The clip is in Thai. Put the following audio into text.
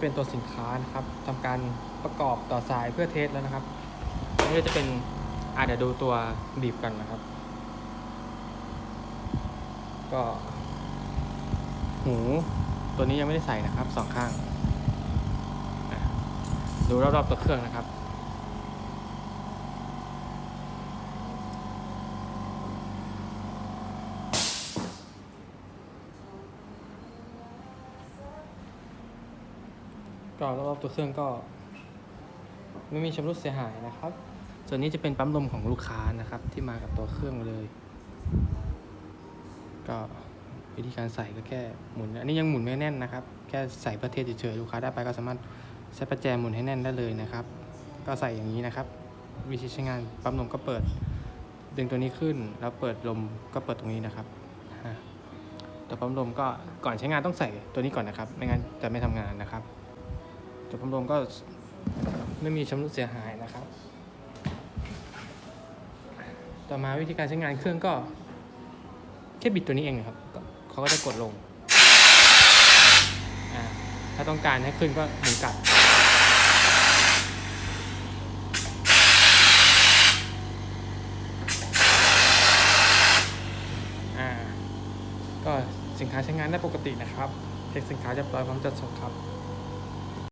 เป็นตัวสินค้านะครับทำการประกอบต่อสายเพื่อเทสแล้วนะครับอันนี้จะเป็นอาจจะเดี๋ยวดูตัวบีบกันนะครับ ก็หูตัวนี้ยังไม่ได้ใส่นะครับสองข้าง ดูรอบๆตัวเครื่องนะครับ ก็รอบๆตัวเครื่องก็ ไม่มีชำรุดเสียหายนะครับ ส่วนนี้จะเป็นปั๊มลมของลูกค้านะครับ ที่มากับตัวเครื่องเลย ก็วิธีการใส่ก็แค่หมุน อันนี้ยังหมุนไม่แน่นนะครับ แค่ใส่ประเทศเฉยๆลูกค้าได้ไปก็สามารถใช้ประแจหมุนให้แน่นได้เลยนะครับ ก็ใส่อย่างนี้นะครับ วิธีใช้งานปั๊มลมก็เปิด ดึงตัวนี้ขึ้นแล้วเปิดลมก็เปิดตรงนี้นะครับอะตัวปั๊มลมก็ก่อนใช้งานต้องใส่ตัวนี้ก่อนนะครับ ไม่งั้นจะไม่ทำงานนะครับ ตัวพัดลมก็ไม่มีชำรุดเสียหายนะครับ ต่อมาวิธีการใช้งานเครื่องก็แค่บิดตัวนี้เองครับเขาก็จะกดลง ถ้าต้องการให้ขึ้นก็หมุนกลับก็สินค้าใช้งานได้ปกตินะครับเช็คสินค้าเรียบร้อยพร้อมจัดส่งครับ